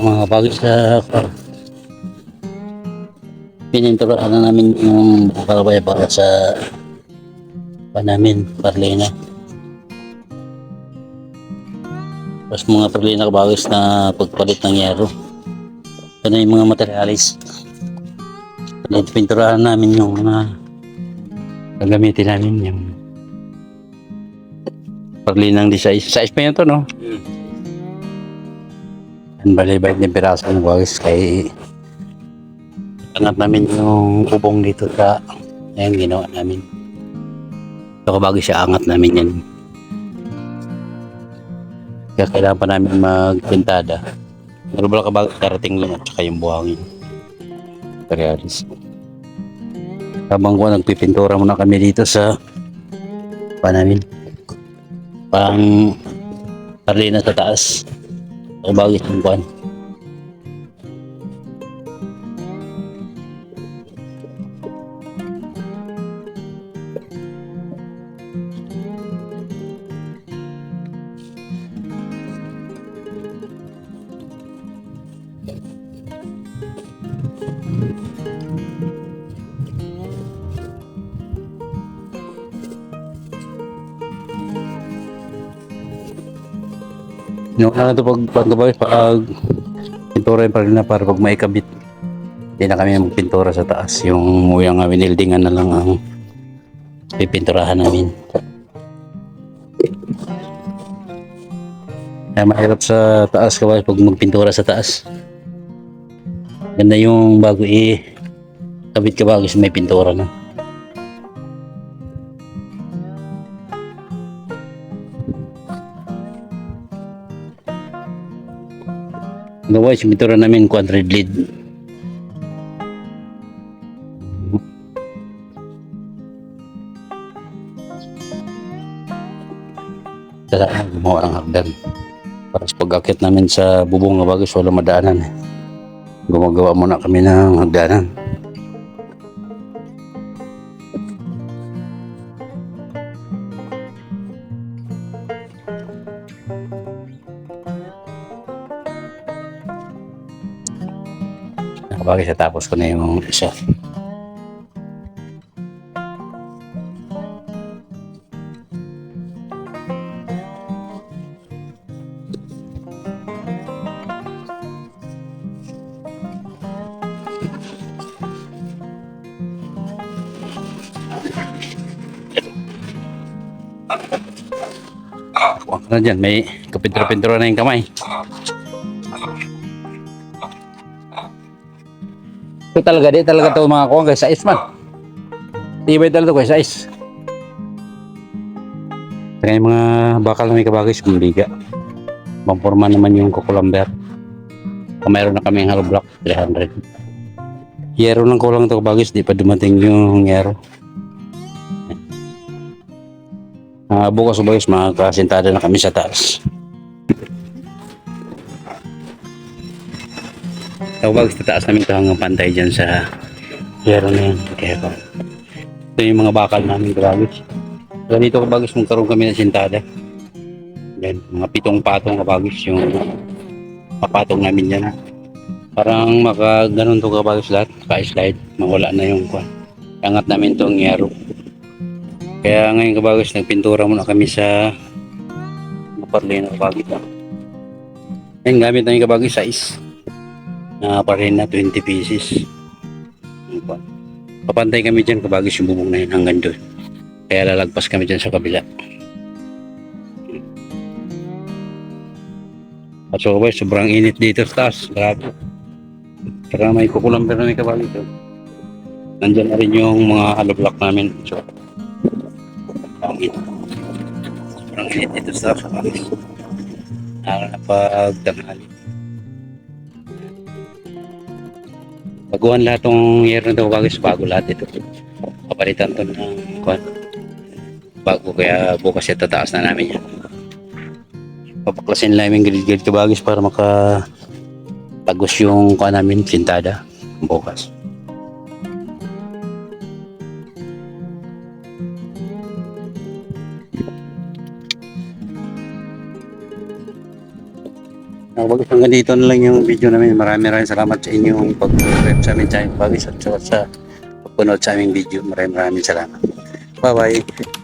mga bagay sa pininturaan na namin yung kalabay para sa pa namin, Parlena. Tapos mga Parlena kabagis na pagpalit ng yero. Ito na yung mga materialis. Pininturahan namin yung mga gagamitin namin yung Parlenang di size. Pa yun to, no? Ang balay-balay ng piraso ng bagis kay angat namin yung bubong dito sa ayan ginawa namin. Ito kabagay siya angat namin yan. Kaya kailangan pa namin magpintada. Pero wala kabagay karating lang at saka yung buhangin? Materialis habang ko nagpipintura muna kami dito sa pa namin pang parlina sa taas kabagay yung buwan Yung ano to pag pagkabay pag pintura yung parang na para pag may kabit. Hindi na kami magpintura sa taas. Yung uyang nga winildingan na lang ang pipinturahan namin. Kaya mahirap sa taas kabay pag magpintura sa taas. Ganda yung bago i kabit ka bago may pintura na. Yung pintura namin 100 lead. Kailangan gumawa ng hagdan. Para sa pag-akit namin sa bubong na bagay, wala madaanan. Gumagawa muna kami ng hagdanan. Sa tapos ko na yung isa. Na dyan, may kapintura-pintura na yung kamay. Ito talaga, di talaga ito mga kuwang kay size man. Tibay talaga ito kay size. Kaya yung mga bakal na may kabagay sa kumbiga. Pamporma naman yung kukulamber. Kung mayroon na kaming hollow block, 300. Yero lang kulang ito kabagay, di pa dumating yung yero. Ah, bukas o bagay, makakasintada na kami sa taas. Tawag sa taas namin ito hanggang pantay dyan sa yero na yan. Kaya ko. Ito yung mga bakal namin kabagis. Kaya dito kabagis magkaroon kami ng sintada. Yan, mga pitong patong kabagis yung papatong namin yan. Parang maka ganun to kabagis lahat. Ka-slide. Mawala na yung kwan. Angat namin itong yero. Kaya ngayon kabagis nagpintura muna kami sa maparlay na kabagis. Yan gamit namin kabagis size na pa rin na 20 pieces. Ano pa? Papantay kami dyan kabagis yung bubong na yun hanggang doon. Kaya lalagpas kami dyan sa kabila. At so boy, sobrang init dito sa taas. Grabe. Saka may kukulang pero may kabagis doon. Nandyan na rin yung mga hollow block namin. So, ang init. Sobrang init dito sa taas. kabagis. Lalo Baguhan lahat ng na ito bagis bago lahat ito. Kapalitan to ng kwan. Bago kaya bukas ito taas na namin yan. Papaklasin lang yung grid-grid ka bagis para maka tagos yung kwan namin sintada bukas. Mga bagis, hanggang dito na lang yung video namin. Maraming maraming salamat sa inyong pag-subscribe sa aming channel bagis at sa, sa pagpunod sa aming video. Maraming maraming salamat. Bye-bye.